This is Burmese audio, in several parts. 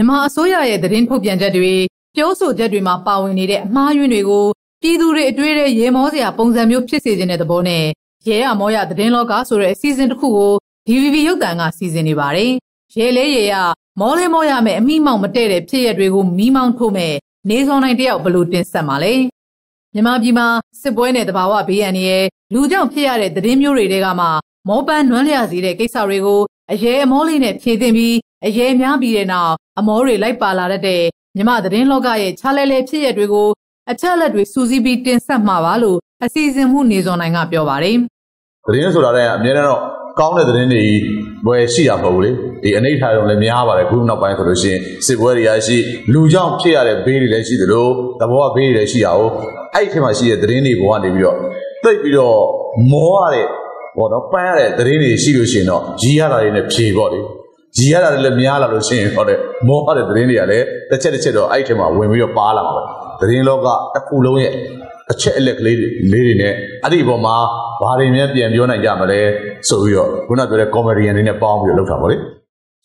မြန်မာအစိုးရရဲ့သတင်းထုတ်ပြန်ချက်တွေပြောဆိုချက်တွေမှာပါဝင်နေတဲ့အမှားယွင်းတွေကိုပြည်သူတွေအတွေ့အကြုံရေမောစရာပုံစံမျိုးဖြစ်စေခြင်းတဲ့သဘောနဲ့ရဲရမောရသတင်းလောကဆိုတဲ့အစီအစဉ်တစ်ခုကို DVB ရုပ်သံကစီစဉ်နေပါတယ်။ရဲလေးရေရမောလေးမောရမယ်အမိမောင်မတည့်တဲ့ဖြစ်ရက်တွေကိုမိမောင်းထိုးမဲ့နေစောနိုင်တယောက်ဘလို့တင်ဆက်မှာလဲ။မြန်မာပြည်မှာစစ်ပွဲနဲ့တဘာဝဘေးအန္တရာယ်လူကြောင့်ဖြစ်ရတဲ့သတင်းမျိုးတွေကမှမောပန်းနွမ်းလျစေတဲ့ကိစ္စတွေကို အရေအမောလေးနဲ့ဖြည့်သိမ့်ပြီးအရေများပြီးတဲ့နောက်အမောတွေလိုက်ပါလာတတ်တဲ့မြမသတင်းလောကရဲ့ခြားလဲလဲဖြစ်ရက်တွေကိုအချက်အလက်တွေစူးစီးပြီးတင်ဆက်မှာပါလို့အစီအစဉ်မှုနေစောနိုင်ကပြောပါတယ်။သတင်းဆိုတာလည်းအများနဲ့တော့ကောင်းတဲ့သတင်းတွေဘယ်ရှိတာမဟုတ်ဘူးလေဒီအနိဋ္ဌာရုံလည်းများပါတယ်ခုနောက်ပိုင်းဆိုလို့ရှိရင်စစ်ပွဲတွေရရှိလူကြောင့်ဖြစ်ရတဲ့ဘေးတွေလည်းရှိသလိုသဘောဘေးတွေလည်းရှိရအောင်အဲ့ဒီထဲမှာရှိတဲ့သတင်းတွေဘောကနေပြီးတော့တိတ်ပြီးတော့မောရတဲ့ ဘောတော့ပန်းရတဲ့သတင်းတွေရှိလို့ရှိရင်တော့ကြီးရတာတွေနဲ့ဖြေပေါ့လေကြီးရတာတွေလည်းများလာလို့ရှိရင်ဟောတဲ့မောရတဲ့သတင်းတွေကလည်းတစ်ချက်တစ်ချက်တော့အဲ့ဒီထဲမှာဝင်ပြီးတော့ပါလာမှာပဲသတင်းလောကတစ်ခုလုံးရဲ့အချက်အလက်ကလေးတွေလေးတွေနဲ့အဲ့ဒီအပေါ်မှာဘာတွေများပြန်ပြောနိုင်ကြမလဲဆိုပြီးတော့ခုနပြောတဲ့ comedian တွေနဲ့ပေါင်းပြီးတော့လုပ်တာပေါ့လေ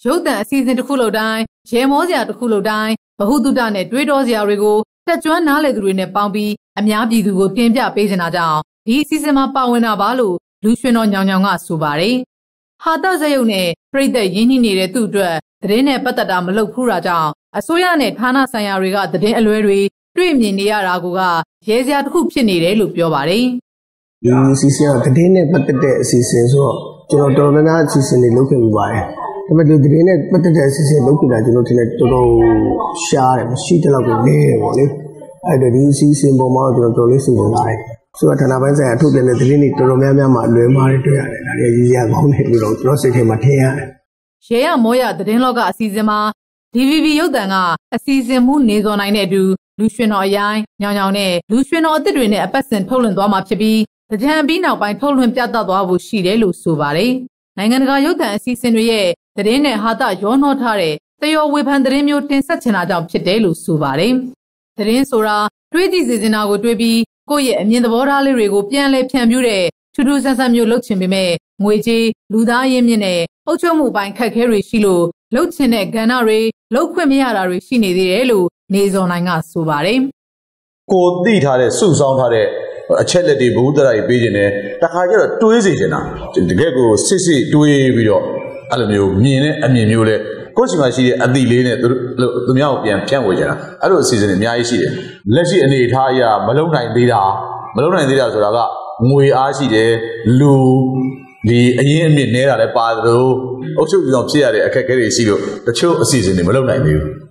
ရုပ်သံအစီအစဉ်တစ်ခုလုံးတိုင်းရေမောစရာတစ်ခုလုံးတိုင်းဘဟုတုတနဲ့တွေးတောစရာတွေကိုတက်ကြွနားလေသူတွေနဲ့ပေါင်းပြီးအများပြည်သူကိုတင်ပြပေးနေတာကြောင့်ဒီအစီအစဉ်မှာပါဝင်တာပါလို့ လူရွှင်တော်ညောင်ညောင်ကဆိုပါတယ်ဟာတဇယုတ်နဲ့ပြိသက်ရင်းနှီးနေတဲ့သူ့အတွက်သတင်းနဲ့ပတ်သက်တာမလုပ်ဘူးတာကြောင့်အစိုးရနဲ့ဌာနဆိုင်ရာတွေကသတင်းအလွဲတွေတွေ့မြင်နေရတာကရဲစရာတစ်ခုဖြစ်နေတယ်လို့ပြောပါတယ်။ဒီအစီအစဉ်ကသတင်းနဲ့ပတ်သက်တဲ့အစီအစဉ်ဆိုတော့ကျွန်တော်တော်တော်များများအစီအစဉ်တွေလုပ်ခဲ့ပြီးပါတယ်။ဒါပေမဲ့ဒီသတင်းနဲ့ပတ်သက်တဲ့အစီအစဉ်လုပ်ကြတာကျွန်တော်ထင်တယ်တော်တော်ရှားတယ်မရှိတဲ့လောက်ကိုနည်းတယ်ပေါ့လေ။အဲ့ဒါဒီအစီအစဉ်ပေါ်မှာကျွန်တော်တော်လေးစီစဉ်လာတယ်။ ဆိုတော့ဌာနပိုင်းဆိုင်ရာထုတ်ပြန်တဲ့သတင်းတွေတော်တော်များများမှာအလွယ်မှားတွေတွေ့ရတယ်။ဒါတွေရေးရကောင်းတယ်လို့တော့ကျွန်တော်စိတ်ထဲမှာထင်ရတယ်။ရဲရမောရသတင်းလောကအစီအစဉ်မှာ DVB ရုပ်သံကအစီအစဉ်မှုနေစော်နိုင်တဲ့အတူလူရွှင်တော်အရိုင်းညောင်ညောင်နဲ့လူရွှင်တော်အသစ်တွေနဲ့အပတ်စဉ်ထုတ်လွှင့်သွားမှာဖြစ်ပြီးကြံပြီးနောက်ပိုင်းထုတ်လွှင့်ပြသသွားဖို့ရှိတယ်လို့ဆိုပါတယ်။နိုင်ငံတကာရုပ်သံအစီအစဉ်တွေရဲ့သတင်းနဲ့ဟာတာရောနှောထားတဲ့တယောဝေဖန်သတင်းမျိုးတင်ဆက်ချင်တာကြောင့်ဖြစ်တယ်လို့ဆိုပါတယ်။သတင်းဆိုတာတွေးကြည့်စီစဉ်တာကိုတွေးပြီး ကိုယ့်ရဲ့အမြင်သဘောထားလေးတွေကိုပြန်လည်ဖြန့်ပြတဲ့ထူးထူးဆန်းဆန်းမျိုးလုပ်ချင်ပေမဲ့ငွေကြေးလူသားရင်းမြစ်နဲ့အုပ်ချုပ်မှုပိုင်းခက်ခဲတွေရှိလို့လှုပ်ချင်တဲ့ကဏ္ဍတွေလှုပ်ခွင့်မရတာတွေရှိနေသေးတယ်လို့နေစောနိုင်ကဆိုပါတယ်ကိုသိထားတဲ့စုဆောင်းထားတဲ့အချက်လက်တွေဘုဒ္ဓရာတွေပေးခြင်းနဲ့တခါကျတော့တွေးစေချင်တာတကယ်ကိုစစ်စစ်တွေးပြီးတော့အဲ့လိုမျိုးမြင်တဲ့အမြင်မျိုးလဲ ကိုယ့်စီမှာရှိတဲ့အသည့်လေးနဲ့သူသူများကိုပြန်ဖြန့်ဝေကြတာအဲ့လိုအစီအစဉ်တွေအများကြီးရှိတယ်လက်ရှိအနေအထားအရမလုံနိုင်သေးတာမလုံနိုင်သေးတာဆိုတာကငွေအားရှိတယ်လူဒီအရင်အမြင့်နေတာလည်းပါသလိုအုပ်ချုပ်ကြောင်ဖြစ်ရတဲ့အခက်အခဲတွေရှိလို့တချို့အစီအစဉ်တွေမလုပ်နိုင်သေးဘူး